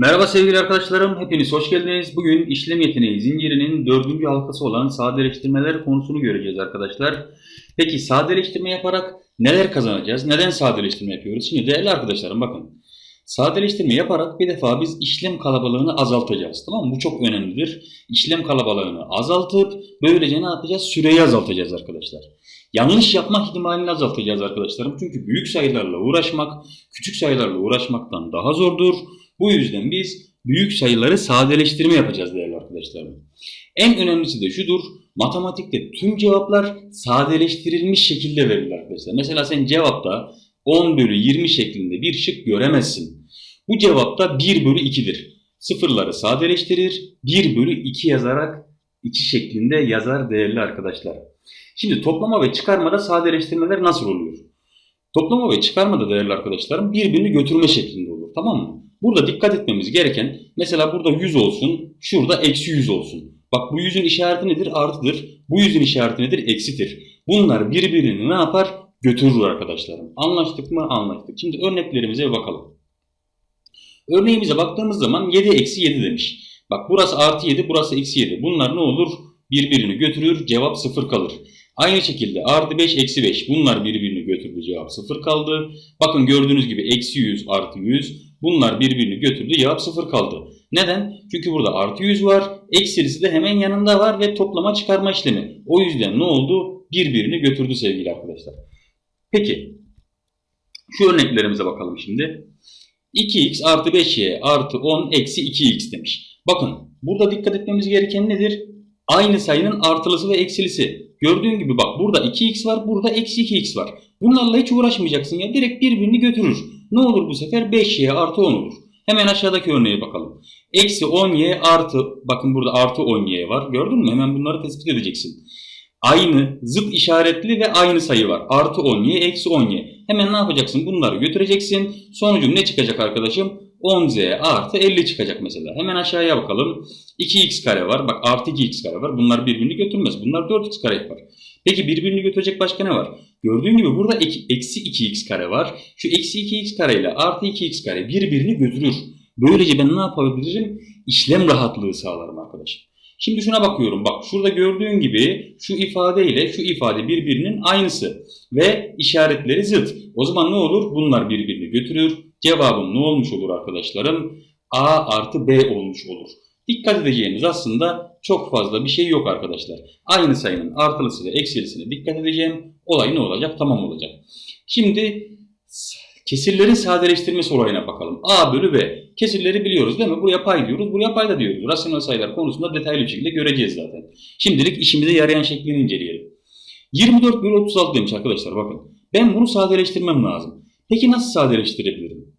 Merhaba sevgili arkadaşlarım, hepiniz hoş geldiniz. Bugün işlem yeteneği zincirinin dördüncü halkası olan sadeleştirmeler konusunu göreceğiz arkadaşlar. Peki sadeleştirme yaparak neler kazanacağız? Neden sadeleştirme yapıyoruz? Şimdi değerli arkadaşlarım bakın. Sadeleştirme yaparak bir defa biz işlem kalabalığını azaltacağız. Tamam mı? Bu çok önemlidir. İşlem kalabalığını azaltıp böylece ne yapacağız? Süreyi azaltacağız arkadaşlar. Yanlış yapma ihtimalini azaltacağız arkadaşlarım. Çünkü büyük sayılarla uğraşmak küçük sayılarla uğraşmaktan daha zordur. Bu yüzden biz büyük sayıları sadeleştirme yapacağız değerli arkadaşlarım. En önemlisi de şudur. Matematikte tüm cevaplar sadeleştirilmiş şekilde verilir arkadaşlar. Mesela sen cevapta 10 bölü 20 şeklinde bir şık göremezsin. Bu cevapta 1 bölü 2'dir. Sıfırları sadeleştirir, 1 bölü 2 yazarak 2 şeklinde yazar değerli arkadaşlar. Şimdi toplama ve çıkarmada sadeleştirmeler nasıl oluyor? Toplama ve çıkarmada değerli arkadaşlarım birbirini götürme şeklinde olur. Tamam mı? Burada dikkat etmemiz gereken mesela burada 100 olsun, şurada eksi 100 olsun. Bak bu yüzün işareti nedir? Artıdır. Bu yüzün işareti nedir? Eksidir. Bunlar birbirini ne yapar? Götürür arkadaşlarım. Anlaştık mı? Anlaştık. Şimdi örneklerimize bir bakalım. Örneğimize baktığımız zaman 7 eksi 7 demiş. Bak burası artı 7, burası eksi 7. Bunlar ne olur? Birbirini götürür, cevap 0 kalır. Aynı şekilde artı 5 eksi 5 bunlar birbirini götürdü cevap 0 kaldı. Bakın gördüğünüz gibi eksi 100 artı 100 bunlar birbirini götürdü cevap 0 kaldı. Neden? Çünkü burada artı 100 var eksilisi de hemen yanında var ve toplama çıkarma işlemi. O yüzden ne oldu? Birbirini götürdü sevgili arkadaşlar. Peki şu örneklerimize bakalım şimdi. 2x artı 5y artı 10 eksi 2x demiş. Bakın burada dikkat etmemiz gereken nedir? Aynı sayının artılısı ve eksilisi. Gördüğün gibi bak burada 2x var, burada eksi 2x var. Bunlarla hiç uğraşmayacaksın ya. Direkt birbirini götürür. Ne olur bu sefer? 5y artı 10 olur. Hemen aşağıdaki örneğe bakalım. Eksi 10y artı, bakın burada artı 10y var. Gördün mü? Hemen bunları tespit edeceksin. Aynı, zıt işaretli ve aynı sayı var. Artı 10y, eksi 10y. Hemen ne yapacaksın? Bunları götüreceksin. Sonucum ne çıkacak arkadaşım? 10z artı 50 çıkacak mesela. Hemen aşağıya bakalım. 2x kare var. Bak artı 2x kare var. Bunlar birbirini götürmez. Bunlar 4x kare yapar. Peki birbirini götürecek başka ne var? Gördüğün gibi burada eksi 2x kare var. Şu eksi 2x kare ile artı 2x kare birbirini götürür. Böylece ben ne yapabilirim? İşlem rahatlığı sağlarım arkadaşım. Şimdi şuna bakıyorum. Bak şurada gördüğün gibi şu ifade ile şu ifade birbirinin aynısı. Ve işaretleri zıt. O zaman ne olur? Bunlar birbirini götürür. Cevabım ne olmuş olur arkadaşlarım? A artı B olmuş olur. Dikkat edeceğimiz aslında çok fazla bir şey yok arkadaşlar. Aynı sayının artılısı ve eksilisine dikkat edeceğim. Olay ne olacak? Tamam olacak. Şimdi kesirlerin sadeleştirmesi olayına bakalım. A bölü B. Kesirleri biliyoruz değil mi? Buraya pay diyoruz, buraya payda diyoruz. Rasyonel sayılar konusunda detaylı bir şekilde göreceğiz zaten. Şimdilik işimize yarayan şeklini inceleyelim. 24 bölü 36 demiş arkadaşlar bakın. Ben bunu sadeleştirmem lazım. Peki nasıl sadeleştirebilirim?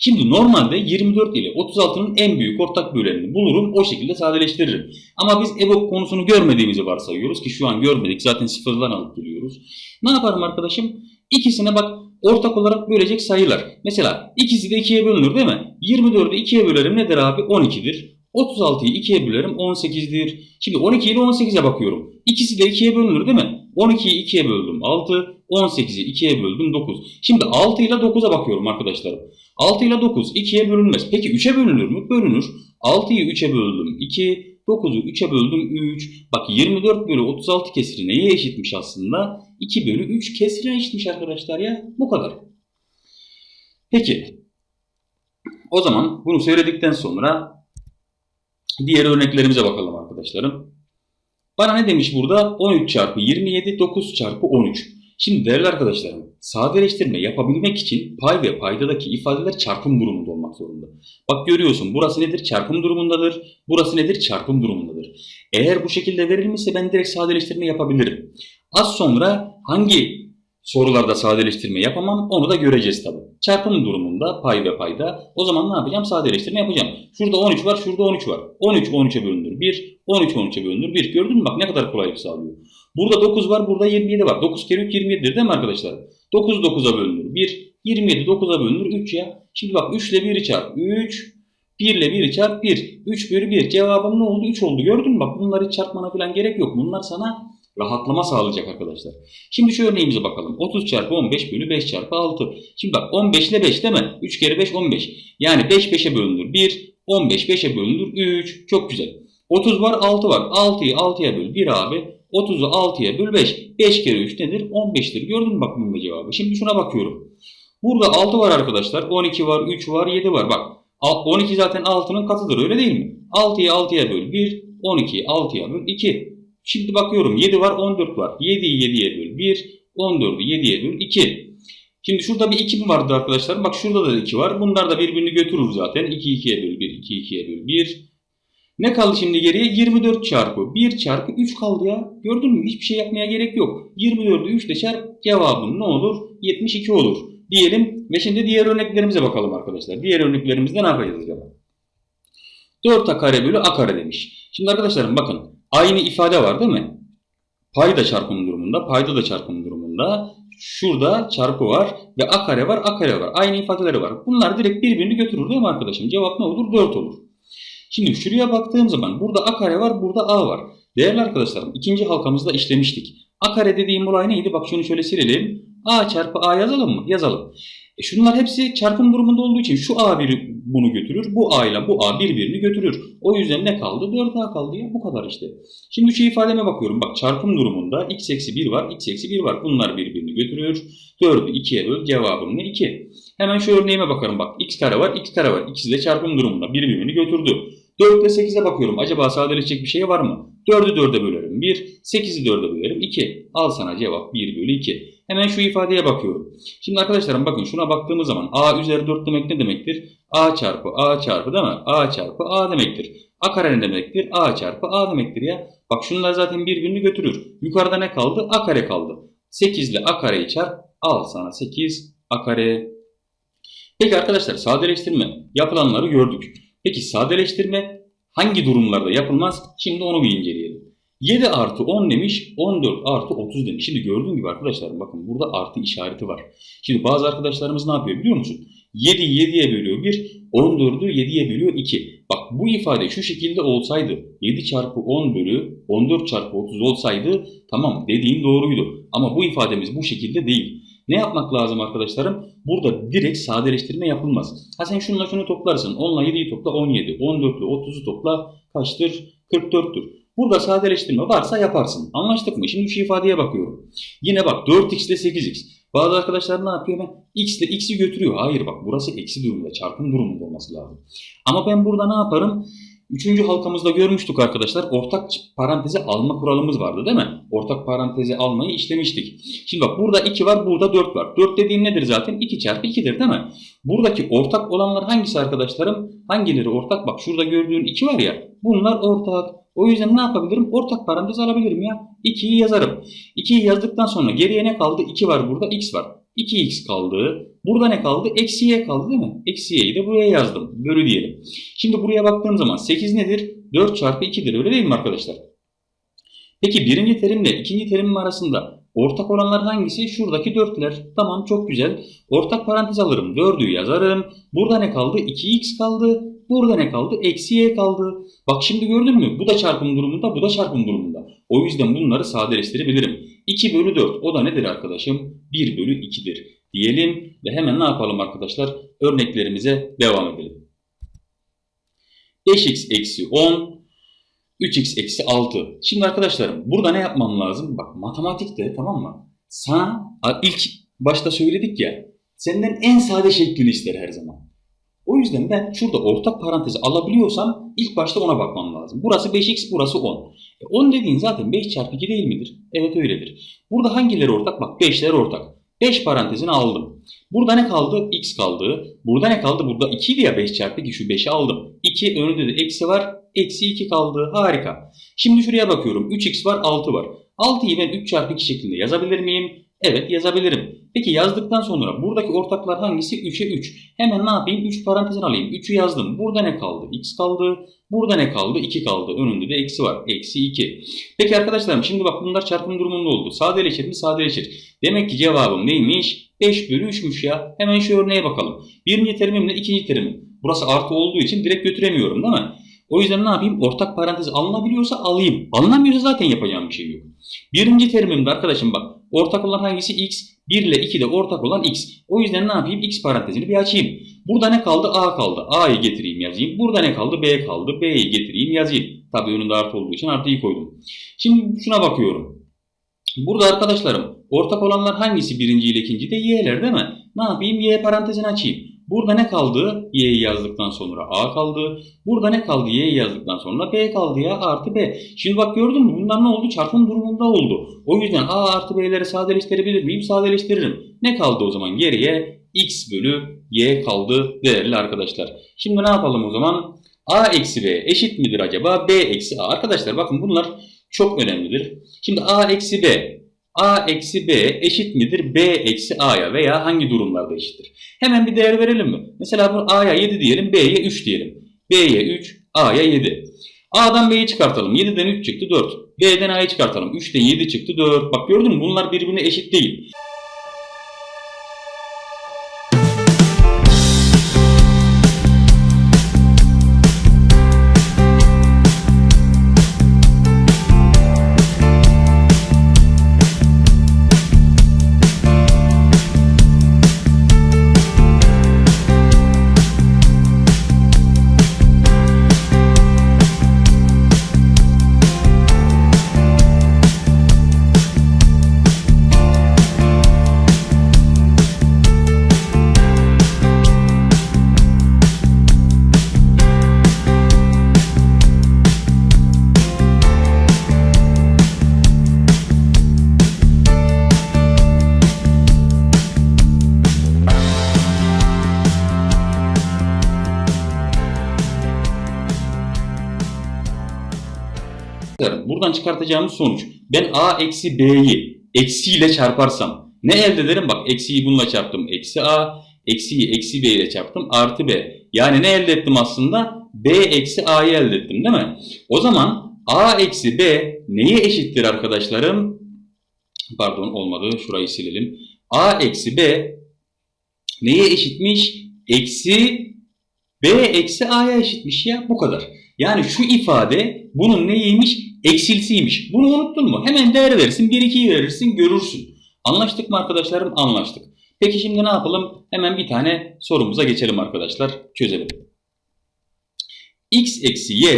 Şimdi normalde 24 ile 36'nın en büyük ortak bölenini bulurum o şekilde sadeleştiririm. Ama biz EBOB konusunu görmediğimizi varsayıyoruz ki şu an görmedik zaten sıfırdan alıp geliyoruz. Ne yaparım arkadaşım? İkisine bak ortak olarak bölecek sayılar. Mesela ikisi de 2'ye bölünür değil mi? 24'ü 2'ye bölerim nedir abi? 12'dir. 36'yı 2'ye bölerim 18'dir. Şimdi 12 ile 18'e bakıyorum. İkisi de 2'ye bölünür değil mi? 12'yi 2'ye böldüm 6, 18'i 2'ye böldüm 9. Şimdi 6 ile 9'a bakıyorum arkadaşlarım. 6 ile 9 2'ye bölünmez. Peki 3'e bölünür mü? Bölünür. 6'yı 3'e böldüm 2, 9'u 3'e böldüm 3. Bak 24 bölü 36 kesiri neye eşitmiş aslında? 2 bölü 3 kesirine eşitmiş arkadaşlar ya. Bu kadar. Peki. O zaman bunu söyledikten sonra diğer örneklerimize bakalım arkadaşlarım. Bana ne demiş burada? 13 çarpı 27, 9 çarpı 13. Şimdi değerli arkadaşlarım, sadeleştirme yapabilmek için pay ve paydadaki ifadeler çarpım durumunda olmak zorunda. Bak görüyorsun burası nedir? Çarpım durumundadır. Burası nedir? Çarpım durumundadır. Eğer bu şekilde verilmişse ben direkt sadeleştirme yapabilirim. Az sonra hangi sorularda sadeleştirme yapamam onu da göreceğiz tabi. Çarpım durumunda pay ve payda o zaman ne yapacağım? Sadeleştirme yapacağım. Şurada 13 var, şurada 13 var. 13 13'e bölünür 1, 13 13'e bölünür 1. Gördün mü bak ne kadar kolaylık sağlıyor. Burada 9 var, burada 27 var. 9 kere 3 27'dir değil mi arkadaşlar? 9 9'a bölünür 1, 27 9'a bölünür 3 ya. Şimdi bak 3 ile 1'i çarp 3, 1 ile 1'i çarp 1. 3 bölü 1. Cevabım ne oldu? 3 oldu. Gördün mü? Bak bunları çarpmana falan gerek yok. Bunlar sana rahatlama sağlayacak arkadaşlar. Şimdi şu örneğimize bakalım. 30 çarpı 15 bölü 5 çarpı 6. Şimdi bak 15 ile 5 değil mi? 3 kere 5 15. Yani 5 5'e bölünür 1. 15 5'e bölünür 3. Çok güzel. 30 var 6 var. 6'yı 6'ya böl 1 abi. 30'u 6'ya böl 5. 5 kere 3 nedir? 15'tir. Gördün mü bak bunun cevabı. Şimdi şuna bakıyorum. Burada 6 var arkadaşlar. 12 var, 3 var, 7 var. Bak 12 zaten 6'nın katıdır öyle değil mi? 6'yı 6'ya böl 1, 12'yi 6'ya böl 2. Şimdi bakıyorum 7 var 14 var. 7'yi 7'ye böl 1, 14'ü 7'ye böl 2. Şimdi şurada bir 2 mi vardı arkadaşlar? Bak şurada da 2 var. Bunlar da birbirini götürür zaten. 2 2'ye böl 1, 2 2'ye böl 1. Ne kaldı şimdi geriye? 24 çarpı 1 çarpı 3 kaldı ya. Gördün mü? Hiçbir şey yapmaya gerek yok. 24'ü 3 ile çarp cevabın ne olur? 72 olur diyelim. Ve şimdi diğer örneklerimize bakalım arkadaşlar. Diğer örneklerimizde ne yapacağız acaba? 4a kare bölü a kare demiş. Şimdi arkadaşlarım bakın aynı ifade var değil mi? Payda çarpım durumunda, payda da çarpım durumunda. Şurada çarpı var ve a kare var, a kare var. Aynı ifadeleri var. Bunlar direkt birbirini götürür değil mi arkadaşım? Cevap ne olur? 4 olur. Şimdi şuraya baktığım zaman burada a kare var, burada a var. Değerli arkadaşlarım ikinci halkamızda işlemiştik. A kare dediğim olay neydi? Bak şunu şöyle silelim. A çarpı A yazalım mı? Yazalım. E şunlar hepsi çarpım durumunda olduğu için şu A bir bunu götürür. Bu A ile bu A birbirini götürür. O yüzden ne kaldı? 4A kaldı ya. Bu kadar işte. Şimdi şu ifademe bakıyorum. Bak çarpım durumunda x eksi 1 var, x eksi 1 var. Bunlar birbirini götürüyor. 4'ü 2'ye böl. Cevabım ne? 2. Hemen şu örneğime bakarım. Bak x kare var, x kare var. İkisi de çarpım durumunda. Birbirini götürdü. 4 ile 8'e bakıyorum. Acaba sadeleşecek bir şey var mı? 4'ü 4'e bölerim 1, 8'i 4'e bölerim 2. Al sana cevap 1 bölü 2. Hemen şu ifadeye bakıyorum. Şimdi arkadaşlarım bakın şuna baktığımız zaman a üzeri 4 demek ne demektir? a çarpı a çarpı değil mi? a çarpı a demektir. a kare ne demektir? a çarpı a demektir ya. Bak şunlar zaten birbirini götürür. Yukarıda ne kaldı? a kare kaldı. 8 ile a kareyi çarp. Al sana 8 a kare. Peki arkadaşlar sadeleştirme yapılanları gördük. Peki sadeleştirme hangi durumlarda yapılmaz? Şimdi onu bir inceleyelim. 7 artı 10 demiş, 14 artı 30 demiş. Şimdi gördüğün gibi arkadaşlar bakın burada artı işareti var. Şimdi bazı arkadaşlarımız ne yapıyor biliyor musun? 7'yi 7'ye bölüyor 1, 14'ü 7'ye bölüyor 2. Bak bu ifade şu şekilde olsaydı 7 çarpı 10 bölü 14 çarpı 30 olsaydı tamam dediğin doğruydu. Ama bu ifademiz bu şekilde değil. Ne yapmak lazım arkadaşlarım? Burada direkt sadeleştirme yapılmaz. Ha sen şununla şunu toplarsın. 10 ile 7'yi topla 17. 14 ile 30'u topla kaçtır? 44'tür. Burada sadeleştirme varsa yaparsın. Anlaştık mı? Şimdi şu ifadeye bakıyorum. Yine bak 4x ile 8x. Bazı arkadaşlar ne yapıyor? Ben x ile x'i götürüyor. Hayır bak burası eksi durumunda, çarpım durumunda olması lazım. Ama ben burada ne yaparım? Üçüncü halkamızda görmüştük arkadaşlar. Ortak paranteze alma kuralımız vardı değil mi? Ortak paranteze almayı işlemiştik. Şimdi bak burada 2 var, burada 4 var. 4 dediğim nedir zaten? 2 çarpı 2'dir değil mi? Buradaki ortak olanlar hangisi arkadaşlarım? Hangileri ortak? Bak şurada gördüğün 2 var ya. Bunlar ortak. O yüzden ne yapabilirim? Ortak parantez alabilirim ya. 2'yi yazarım. 2'yi yazdıktan sonra geriye ne kaldı? 2 var burada, x var. 2x kaldı. Burada ne kaldı? Eksi y kaldı değil mi? Eksi y'yi de buraya yazdım. Bölü diyelim. Şimdi buraya baktığım zaman 8 nedir? 4 çarpı 2'dir. Öyle değil mi arkadaşlar? Peki birinci terimle ikinci terimim arasında ortak olanlar hangisi? Şuradaki 4'ler. Tamam çok güzel. Ortak parantez alırım. 4'ü yazarım. Burada ne kaldı? 2x kaldı. Burada ne kaldı? Eksi y kaldı. Bak şimdi gördün mü? Bu da çarpım durumunda, bu da çarpım durumunda. O yüzden bunları sadeleştirebilirim. 2 bölü 4 o da nedir arkadaşım? 1 bölü 2'dir diyelim ve hemen ne yapalım arkadaşlar? Örneklerimize devam edelim. 5x eksi 10, 3x eksi 6. Şimdi arkadaşlarım burada ne yapmam lazım? Bak matematikte tamam mı? Sana ilk başta söyledik ya senden en sade şeklini ister her zaman. O yüzden ben şurada ortak parantezi alabiliyorsam ilk başta ona bakmam lazım. Burası 5x, burası 10. E 10 dediğin zaten 5 çarpı 2 değil midir? Evet öyledir. Burada hangileri ortak? Bak 5'ler ortak. 5 parantezini aldım. Burada ne kaldı? X kaldı. Burada ne kaldı? Burada 2 idi ya 5 çarpı 2 şu 5'i aldım. 2 önünde de eksi var. Eksi 2 kaldı. Harika. Şimdi şuraya bakıyorum. 3x var 6 var. 6'yı ben 3 çarpı 2 şeklinde yazabilir miyim? Evet yazabilirim. Peki yazdıktan sonra buradaki ortaklar hangisi? 3'e 3. Hemen ne yapayım? 3 parantezin alayım. 3'ü yazdım. Burada ne kaldı? X kaldı. Burada ne kaldı? 2 kaldı. Önünde de eksi var. Eksi 2. Peki arkadaşlarım şimdi bak bunlar çarpım durumunda oldu. Sadeleşir mi? Sadeleşir. Demek ki cevabım neymiş? 5 bölü 3'müş ya. Hemen şu örneğe bakalım. Birinci terimimle ikinci terimim. Burası artı olduğu için direkt götüremiyorum değil mi? O yüzden ne yapayım? Ortak parantez alınabiliyorsa alayım. Alınamıyorsa zaten yapacağım bir şey yok. Birinci terimimde arkadaşım bak ortak olan hangisi x? 1 ile 2 de ortak olan x. O yüzden ne yapayım? x parantezini bir açayım. Burada ne kaldı? a kaldı. a'yı getireyim yazayım. Burada ne kaldı? b kaldı. b'yi getireyim yazayım. Tabii önünde artı olduğu için artıyı koydum. Şimdi şuna bakıyorum. Burada arkadaşlarım ortak olanlar hangisi birinci ile ikinci de y'ler değil mi? Ne yapayım? y parantezini açayım. Burada ne kaldı? Y'yi yazdıktan sonra A kaldı. Burada ne kaldı? Y'yi yazdıktan sonra B kaldı ya artı B. Şimdi bak gördün mü? Bunlar ne oldu? Çarpım durumunda oldu. O yüzden A artı B'leri sadeleştirebilir miyim? Sadeleştiririm. Ne kaldı o zaman? Geriye X bölü Y kaldı değerli arkadaşlar. Şimdi ne yapalım o zaman? A eksi B eşit midir acaba? B eksi A. Arkadaşlar bakın bunlar çok önemlidir. Şimdi A eksi B A eksi B eşit midir B eksi A'ya veya hangi durumlarda eşittir? Hemen bir değer verelim mi? Mesela bu A'ya 7 diyelim, B'ye 3 diyelim. B'ye 3, A'ya 7. A'dan B'yi çıkartalım. 7'den 3 çıktı 4. B'den A'yı çıkartalım. 3'ten 7 çıktı 4. Bak gördün mü? Bunlar birbirine eşit değil. Buradan çıkartacağımız sonuç. Ben A eksi B'yi eksiyle çarparsam ne elde ederim? Bak eksiyi bununla çarptım. Eksi A. Eksiyi eksi B ile çarptım. Artı B. Yani ne elde ettim aslında? B eksi A'yı elde ettim değil mi? O zaman A eksi B neye eşittir arkadaşlarım? Pardon olmadı. Şurayı silelim. A eksi B neye eşitmiş? Eksi B eksi A'ya eşitmiş ya. Bu kadar. Yani şu ifade bunun neymiş? Eksilsiymiş. Bunu unuttun mu? Hemen değer verirsin. 1 2'yi verirsin görürsün. Anlaştık mı arkadaşlarım? Anlaştık. Peki şimdi ne yapalım? Hemen bir tane sorumuza geçelim arkadaşlar. Çözelim. x eksi y,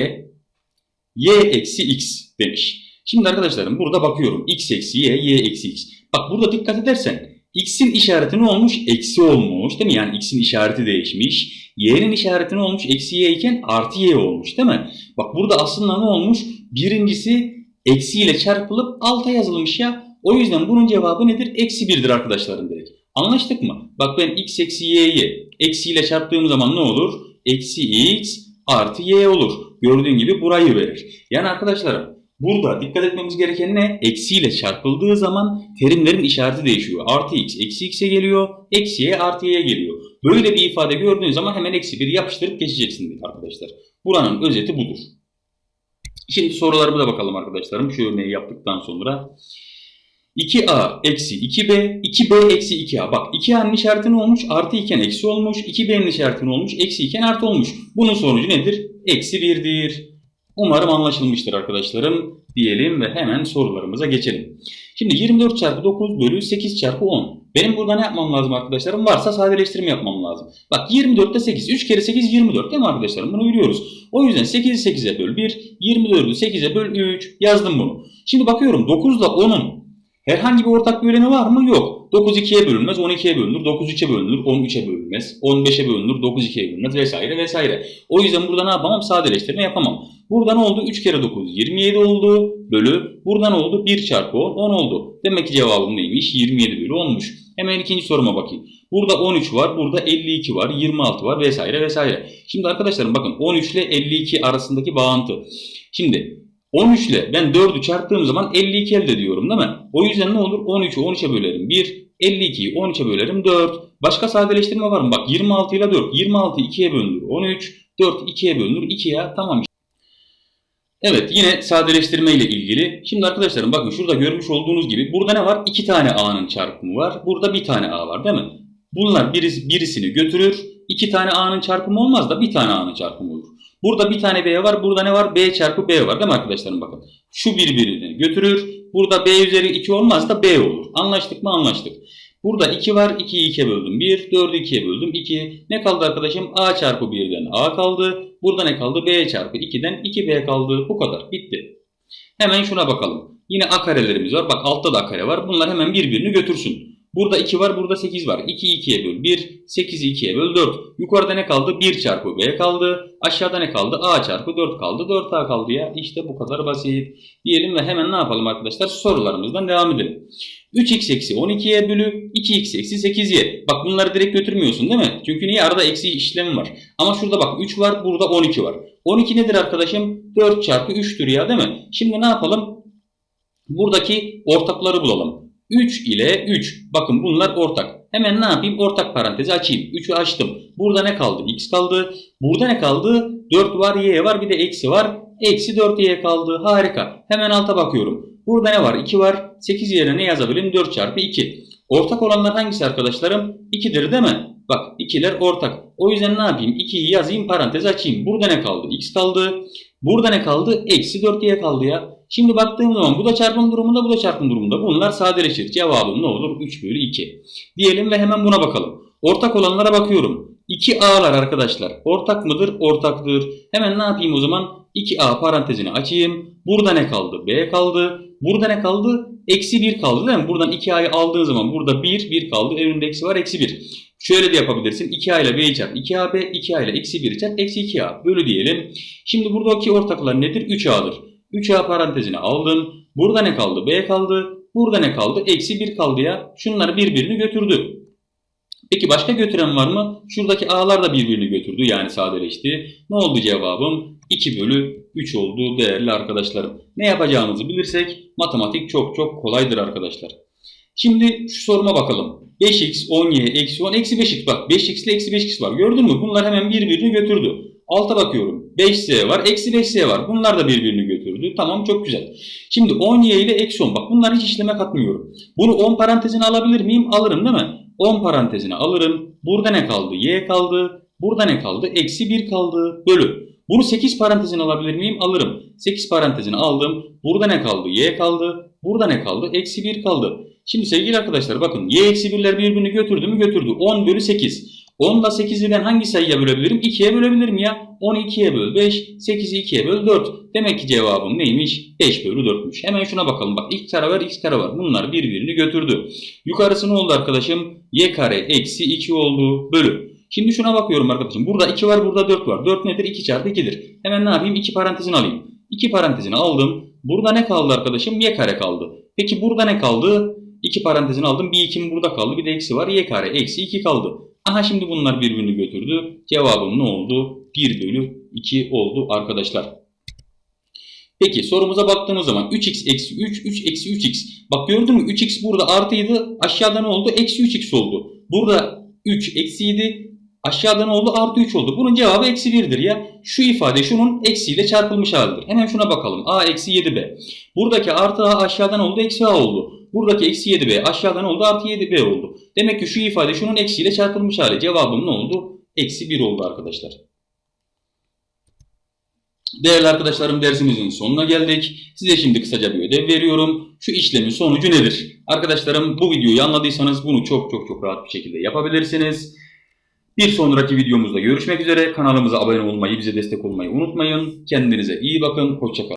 y eksi x demiş. Şimdi arkadaşlarım burada bakıyorum. x eksi y, y eksi x. Bak burada dikkat edersen x'in işareti ne olmuş? Eksi olmuş değil mi? Yani x'in işareti değişmiş. y'nin işareti ne olmuş? Eksi y iken artı y olmuş değil mi? Bak burada aslında ne olmuş? Birincisi eksiyle çarpılıp alta yazılmış ya. O yüzden bunun cevabı nedir? Eksi 1'dir arkadaşlarım direkt. Anlaştık mı? Bak ben x eksi y'yi eksiyle çarptığım zaman ne olur? Eksi x artı y olur. Gördüğün gibi burayı verir. Yani arkadaşlarım burada dikkat etmemiz gereken ne? Eksiyle çarpıldığı zaman terimlerin işareti değişiyor. Artı x eksi x'e geliyor. Eksi y artı y'ye geliyor. Böyle bir ifade gördüğün zaman hemen eksi 1 yapıştırıp geçeceksin arkadaşlar. Buranın özeti budur. Şimdi sorularıma da bakalım arkadaşlarım. Şu örneği yaptıktan sonra. 2a eksi 2b, 2b eksi 2a. Bak 2a'nın işareti ne olmuş? Artı iken eksi olmuş. 2b'nin işareti ne olmuş? Eksi iken artı olmuş. Bunun sonucu nedir? Eksi 1'dir. Umarım anlaşılmıştır arkadaşlarım diyelim ve hemen sorularımıza geçelim. Şimdi 24 çarpı 9 bölü 8 çarpı 10. Benim burada ne yapmam lazım arkadaşlarım? Varsa sadeleştirme yapmam lazım. Bak 24'te 8. 3 kere 8 24 değil mi arkadaşlarım? Bunu biliyoruz. O yüzden 8'i 8'e böl 1, 24'ü 8'e böl 3. Yazdım bunu. Şimdi bakıyorum 9 ile 10'un herhangi bir ortak böleni var mı? Yok. 9 2'ye bölünmez, 10 2'ye bölünür, 9 3'e bölünür, 10 3'e bölünmez, 10 5'e bölünür, 9 2'ye bölünmez vesaire vesaire. O yüzden burada ne yapamam? Sadeleştirme yapamam. Burada ne oldu? 3 kere 9 27 oldu bölü. Burada ne oldu? 1 çarpı 10 10 oldu. Demek ki cevabım neymiş? 27 bölü 10'muş. Hemen ikinci soruma bakayım. Burada 13 var, burada 52 var, 26 var vesaire vesaire. Şimdi arkadaşlarım bakın 13 ile 52 arasındaki bağıntı. Şimdi 13 ile ben 4'ü çarptığım zaman 52 elde ediyorum değil mi? O yüzden ne olur? 13'ü 13'e bölerim 1, 52'yi 13'e bölerim 4. Başka sadeleştirme var mı? Bak 26 ile 4. 26 2'ye bölünür 13, 4 2'ye bölünür 2'ye tamam. Evet yine sadeleştirme ile ilgili. Şimdi arkadaşlarım bakın şurada görmüş olduğunuz gibi burada ne var? 2 tane a'nın çarpımı var. Burada bir tane a var değil mi? Bunlar birisi, birisini götürür. 2 tane a'nın çarpımı olmaz da bir tane a'nın çarpımı olur. Burada bir tane B var. Burada ne var? B çarpı B var değil mi arkadaşlarım bakın. Şu birbirini götürür. Burada B üzeri 2 olmaz da B olur. Anlaştık mı? Anlaştık. Burada 2 var. 2'yi 2'ye böldüm. 1. 4'ü 2'ye böldüm. 2. Ne kaldı arkadaşım? A çarpı 1'den A kaldı. Burada ne kaldı? B çarpı 2'den 2B kaldı. Bu kadar. Bitti. Hemen şuna bakalım. Yine A karelerimiz var. Bak altta da A kare var. Bunlar hemen birbirini götürsün. Burada 2 var, burada 8 var. 2'yi 2'ye böl 1, 8'i 2'ye böl 4. Yukarıda ne kaldı? 1 çarpı B kaldı. Aşağıda ne kaldı? A çarpı 4 kaldı. 4A kaldı ya. İşte bu kadar basit. Diyelim ve hemen ne yapalım arkadaşlar? Sorularımızdan devam edelim. 3x eksi 12'ye bölü 2x eksi 8y. Bak bunları direkt götürmüyorsun değil mi? Çünkü niye? Arada eksi işlemi var. Ama şurada bak 3 var, burada 12 var. 12 nedir arkadaşım? 4 çarpı 3'tür ya değil mi? Şimdi ne yapalım? Buradaki ortakları bulalım. 3 ile 3. Bakın bunlar ortak. Hemen ne yapayım? Ortak parantezi açayım. 3'ü açtım. Burada ne kaldı? X kaldı. Burada ne kaldı? 4 var, Y var. Bir de eksi var. Eksi 4Y kaldı. Harika. Hemen alta bakıyorum. Burada ne var? 2 var. 8 yerine ne yazabilirim? 4 çarpı 2. Ortak olanlar hangisi arkadaşlarım? 2'dir değil mi? Bak ikiler ortak. O yüzden ne yapayım? 2'yi yazayım parantez açayım. Burada ne kaldı? X kaldı. Burada ne kaldı? Eksi 4y kaldı ya. Şimdi baktığım zaman bu da çarpım durumunda bu da çarpım durumunda. Bunlar sadeleşir. Cevabım ne olur? 3 bölü 2. Diyelim ve hemen buna bakalım. Ortak olanlara bakıyorum. 2a'lar arkadaşlar. Ortak mıdır? Ortaktır. Hemen ne yapayım o zaman? 2a parantezini açayım. Burada ne kaldı? B kaldı. Burada ne kaldı? Eksi 1 kaldı değil mi? Buradan 2a'yı aldığın zaman burada 1, 1 kaldı. Önünde eksi var, eksi 1. Şöyle de yapabilirsin. 2a ile b'yi çarp 2ab, 2a ile eksi 1'i çarp eksi 2a. Bölü diyelim. Şimdi buradaki ortaklar nedir? 3a'dır. 3a parantezini aldım. Burada ne kaldı? b kaldı. Burada ne kaldı? Eksi 1 kaldı ya. Şunlar birbirini götürdü. Peki başka götüren var mı? Şuradaki a'lar da birbirini götürdü. Yani sadeleşti. Ne oldu cevabım? 2 bölü 3 oldu değerli arkadaşlarım. Ne yapacağımızı bilirsek matematik çok çok kolaydır arkadaşlar. Şimdi şu soruma bakalım. 5x, 10y, eksi 10, eksi 5x. Bak 5x ile eksi 5x var. Gördün mü? Bunlar hemen birbirini götürdü. Alta bakıyorum. 5z var, eksi 5z var. Bunlar da birbirini götürdü. Tamam çok güzel. Şimdi 10y ile eksi 10. Bak bunları hiç işleme katmıyorum. Bunu 10 parantezine alabilir miyim? Alırım değil mi? 10 parantezine alırım. Burada ne kaldı? Y kaldı. Burada ne kaldı? Eksi 1 kaldı. Bölü. Bunu 8 parantezine alabilir miyim? Alırım. 8 parantezine aldım. Burada ne kaldı? Y kaldı. Burada ne kaldı? Eksi 1 kaldı. Şimdi sevgili arkadaşlar bakın y eksi 1'ler birbirini götürdü mü götürdü. 10 bölü 8. 10 ile 8'i ben hangi sayıya bölebilirim? 2'ye bölebilirim ya. 10'u 2'ye böl 5, 8'i 2'ye böl 4. Demek ki cevabım neymiş? 5 bölü 4'müş. Hemen şuna bakalım. Bak x kare var, x kare var. Bunlar birbirini götürdü. Yukarısı ne oldu arkadaşım? y kare eksi 2 oldu bölü. Şimdi şuna bakıyorum arkadaşım. Burada 2 var, burada 4 var. 4 nedir? 2 çarpı 2'dir. Hemen ne yapayım? 2 parantezini alayım. 2 parantezini aldım. Burada ne kaldı arkadaşım? Y kare kaldı. Peki burada ne kaldı? 2 parantezini aldım. Bir 2'm burada kaldı. Bir de eksi var. Y kare eksi 2 kaldı. Aha şimdi bunlar birbirini götürdü. Cevabım ne oldu? 1 bölü 2 oldu arkadaşlar. Peki sorumuza baktığımız zaman 3x eksi 3, 3 eksi 3x. Bak gördün mü 3x burada artıydı. Aşağıda ne oldu? Eksi 3x oldu. Burada 3 eksiydi. Aşağıda ne oldu? Artı 3 oldu. Bunun cevabı eksi 1'dir ya. Şu ifade şunun eksiyle çarpılmış halidir. Hemen şuna bakalım. a eksi 7b. Buradaki artı a aşağıdan oldu? Eksi a oldu. Buradaki eksi 7b aşağıdan oldu? Artı 7b oldu. Demek ki şu ifade şunun eksiyle çarpılmış hali. Cevabım ne oldu? Eksi 1 oldu arkadaşlar. Değerli arkadaşlarım dersimizin sonuna geldik. Size şimdi kısaca bir ödev veriyorum. Şu işlemin sonucu nedir? Arkadaşlarım bu videoyu anladıysanız bunu çok çok çok rahat bir şekilde yapabilirsiniz. Bir sonraki videomuzda görüşmek üzere. Kanalımıza abone olmayı, bize destek olmayı unutmayın. Kendinize iyi bakın. Hoşçakalın.